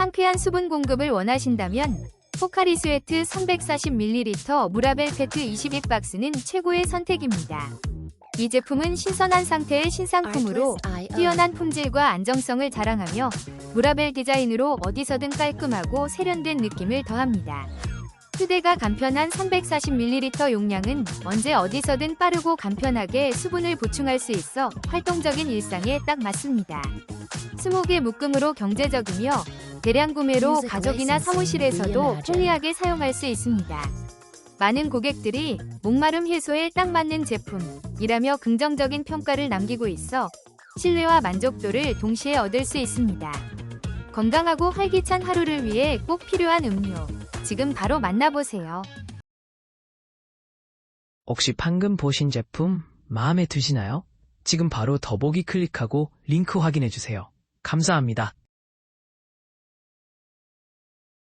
상쾌한 수분 공급을 원하신다면 포카리 스웨트 340ml 무라벨 페트 22박스는 최고의 선택입니다. 이 제품은 신선한 상태의 신상품으로 뛰어난 품질과 안정성을 자랑하며 무라벨 디자인으로 어디서든 깔끔하고 세련된 느낌을 더합니다. 휴대가 간편한 340ml 용량은 언제 어디서든 빠르고 간편하게 수분을 보충할 수 있어 활동적인 일상에 딱 맞습니다. 20개 묶음으로 경제적이며 대량 구매로 가족이나 사무실에서도 편리하게 사용할 수 있습니다. 많은 고객들이 목마름 해소에 딱 맞는 제품이라며 긍정적인 평가를 남기고 있어 신뢰와 만족도를 동시에 얻을 수 있습니다. 건강하고 활기찬 하루를 위해 꼭 필요한 음료. 지금 바로 만나보세요. 혹시 방금 보신 제품 마음에 드시나요? 지금 바로 더보기 클릭하고 링크 확인해 주세요. 감사합니다.